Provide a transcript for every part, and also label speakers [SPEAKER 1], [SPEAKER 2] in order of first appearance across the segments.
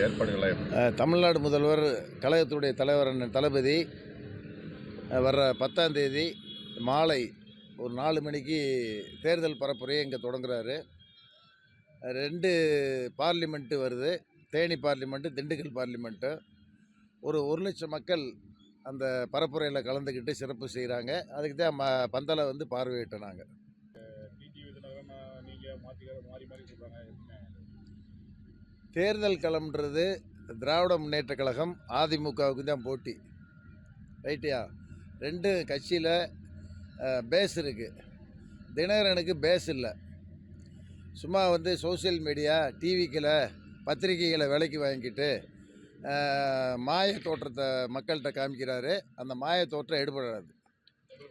[SPEAKER 1] அஹ், தமிழ்நாடு முதல்வர் கழகத்துடைய தலைவர் தளபதி வர்ற பத்தாம் தேதி மாலை ஒரு நாலு மணிக்கு தேர்தல் பரப்புரையை இங்கே தொடங்குறாரு. ரெண்டு பார்லிமெண்ட்டு வருது. Theni parliament Dindigul parliament. ஒரு ஒரு லட்சம் மக்கள் அந்த பரப்புரையில் கலந்துக்கிட்டு சிறப்பு செய்கிறாங்க அதுக்கு தான் ம பந்தலை வந்து பார்வையிட்டோம் நாங்கள்
[SPEAKER 2] டிடிவி தினகரன் நீங்கள் மாற்றி மாறி மாறி சொல்கிறாங்க
[SPEAKER 1] தேர்தல் களம்ன்றது திராவிட முன்னேற்ற கழகம் அதிமுகவுக்கு தான் போட்டி. ரைட்டியா? ரெண்டு கட்சியில் பேஸ் இருக்குது தினகரனுக்கு பேஸ் இல்லை. சும்மா வந்து சோஷியல் மீடியா டிவிக்கில் பத்திரிகைகளை விலைக்கு வாங்கிட்டு மாய தோற்றத்தை மக்கள்கிட்ட காமிக்கிறாரு. அந்த மாய தோற்றம் எடுபடாது.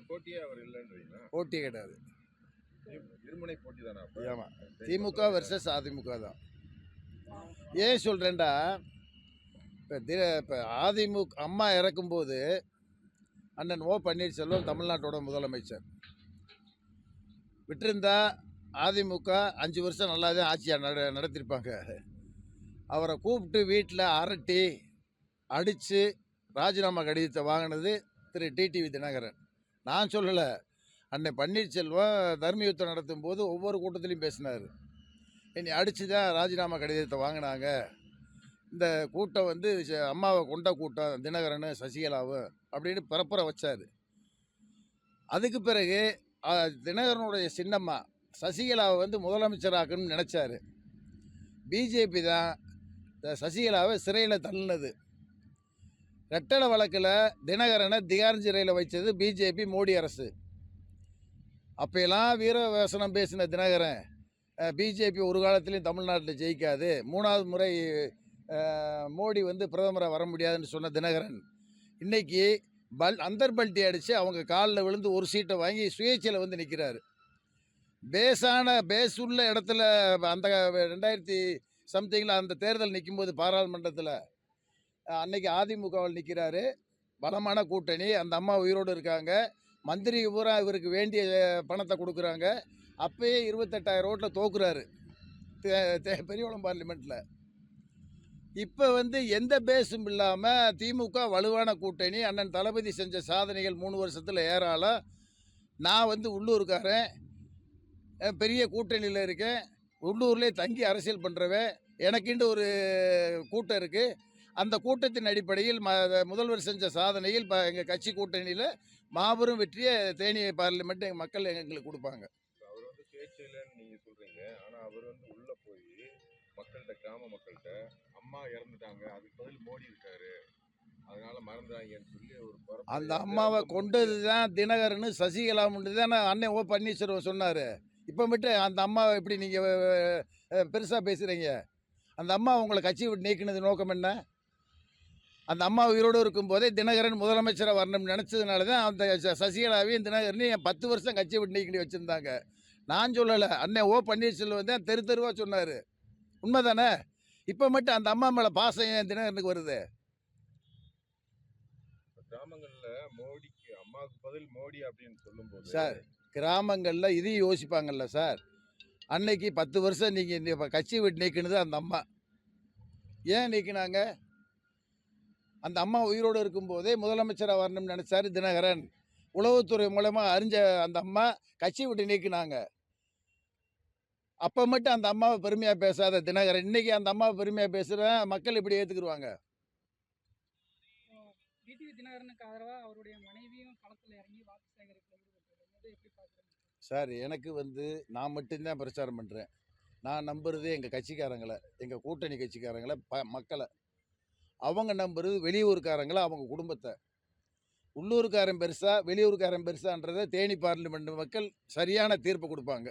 [SPEAKER 3] போட்டியே அவர் இல்லைன்றீங்களா?
[SPEAKER 1] போட்டி கிடையாது? ஆமாம் திமுக வெர்சஸ் அதிமுக தான். ஏன் சொல்கிறேன்டா இப்போ தி இப்போ அதிமுக அம்மா இறக்கும்போது அண்ணன் ஓ பன்னீர்செல்வம் தமிழ்நாட்டோட முதலமைச்சர். விட்டிருந்தா அதிமுக அஞ்சு வருஷம் நல்லா தான் ஆட்சியாக நட நடத்திருப்பாங்க. அவரை கூப்பிட்டு வீட்டில் அரட்டி அடித்து ராஜினாமா கடிதத்தை வாங்கினது திரு டிடிவி தினகரன். நான் சொல்லலை. அன்னை பன்னீர்செல்வம் தர்மயுத்தம் நடத்தும் போது ஒவ்வொரு கூட்டத்திலையும் பேசினார். என்னை அடித்து தான் ராஜினாமா கடிதத்தை வாங்கினாங்க. இந்த கூட்டம் வந்து அம்மாவை கொண்ட கூட்டம் தினகரன் சசிகலாவும் அப்படின்னு பரப்புரை வச்சார். அதுக்கு பிறகு தினகரனுடைய சின்னம்மா சசிகலாவை வந்து முதலமைச்சராக்கணும்னு நினச்சாரு. பிஜேபி தான் இந்த சசிகலாவை சிறையில் தள்ளினது. ரெட்டலை வழக்கில் தினகரனை திகார் சிறையில் வைச்சது பிஜேபி மோடி அரசு. அப்போயெல்லாம் வீர வசனம் பேசின தினகரன் பிஜேபி ஒரு காலத்துலேயும் தமிழ்நாட்டில் ஜெயிக்காது. மூணாவது முறை மோடி வந்து பிரதமராக வர முடியாதுன்னு சொன்ன தினகரன். இன்றைக்கி பல் அந்தர்பல்ட்டி அடித்து அவங்க காலில் விழுந்து ஒரு சீட்டை வாங்கி சுயேட்சையில் வந்து நிற்கிறாரு பேஸான பேஸ் உள்ள இடத்துல அந்த ரெண்டாயிரத்தி சம்திங்கில் அந்த தேர்தல் நிற்கும்போது பாராளுமன்றத்தில் அன்னைக்கு அதிமுகவில் நிற்கிறாரு பலமான கூட்டணி. அந்த அம்மா உயிரோடு இருக்காங்க. மந்திரி பூரா இவருக்கு வேண்டிய பணத்தை கொடுக்குறாங்க. அப்பயே இருபத்தெட்டாயிரம் ரோட்டில் தோக்குறாரு. தே- தே- பார்லிமெண்ட்டில் இப்போ வந்து எந்த பேஸும் இல்லாமல் திமுக வலுவான கூட்டணி அண்ணன் தளபதி செஞ்ச சாதனைகள் மூணு வருஷத்தில் ஏறாலும் நான் வந்து உள்ளூர்காரன். பெரிய கூட்டணியில் இருக்கேன். உள்ளூர்லேயே தங்கி அரசியல் பண்ணுறவன் எனக்குண்டு ஒரு கூட்டம் இருக்குது அந்த கூட்டத்தின் அடிப்படையில் ம முதல்வர் செஞ்ச சாதனையில் இப்போ எங்கள் கட்சி கூட்டணியில் மாபெரும் வெற்றியை தேனி பார்லிமெண்ட் எங்கள் மக்கள் எங்களுக்கு கொடுப்பாங்க.
[SPEAKER 3] அவர் வந்து சுயேட்சையிலன்னு நீங்க சொல்றீங்க. ஆனா அவர் வந்து உள்ள போய் மக்கள்கிட்ட கிராம மக்கள்கிட்ட அம்மா இறந்துட்டாங்க. அதுக்கு பதில் மோடி இருக்காரு. அதனால மறந்துடாங்கன்னு சொல்லி ஒரு
[SPEAKER 1] அந்த அம்மாவை கொண்டது தான் தினகரன் சசிகலாமுன்னு தான் அண்ணன் ஓ பன்னீர்செல்வம் சொன்னார். இப்போ மட்டும் அந்த அம்மாவை எப்படி நீங்கள் பெருசாக பேசுகிறீங்க அந்த அம்மா உங்களை கட்சி விட்டு நீக்கினது நோக்கம் என்ன? அந்த அம்மா உயிரோடு இருக்கும்போதே தினகரன் முதலமைச்சராக வரணும்னு நினச்சதுனால தான் அந்த சசிகலாவையும் தினகரனையும் பத்து வருஷம் கட்சி விட்டு நீக்கி வச்சுருந்தாங்க. நான் சொல்லலை. அண்ணன் ஓ பன்னீர்செல்வம் தான் தெரு தெருவாக சொன்னார். உண்மை தானே இப்போ மட்டும் அந்த அம்மா மேலே பாசம் ஏன் தினகரனுக்கு வருது?
[SPEAKER 3] கிராமங்கள்ல மோடிக்கு அம்மாவுக்கு பதில் மோடி அப்படின்னு சொல்லும்போது
[SPEAKER 1] சார் கிராமங்களில் இதையும் யோசிப்பாங்கல்ல சார். அன்னைக்கு பத்து வருஷம் நீங்கள் இப்போ கட்சி விட்டு நீக்கினது அந்த அம்மா. ஏன் நீக்கினாங்க? அந்த அம்மா உயிரோடு இருக்கும்போதே முதலமைச்சராக வரணும்னு நினச்சாரு தினகரன். உளவுத்துறை மூலமாக அறிஞ்ச அந்த அம்மா கட்சி விட்டு நீக்கினாங்க. அப்போ மட்டும் அந்த அம்மாவை பெருமையாக பேசாத தினகரன். இன்னைக்கு அந்த அம்மாவை பெருமையாக பேசுகிற மக்கள் இப்படி ஏற்றுக்குருவாங்க சார் எனக்கு வந்து நான் மட்டும்தான் பிரச்சாரம் பண்ணுறேன் நான் நம்புறது எங்கள் கட்சிக்காரங்களை எங்கள் கூட்டணி கட்சிக்காரங்களை ப மக்களை. அவங்க நம்புறது வெளியூர்காரங்களை அவங்க குடும்பத்தை. உள்ளூர்காரன் பெருசா வெளியூர்காரன் பெருசான்றதை தேனி பார்லிமெண்ட் மக்கள் சரியான தீர்ப்பு கொடுப்பாங்க.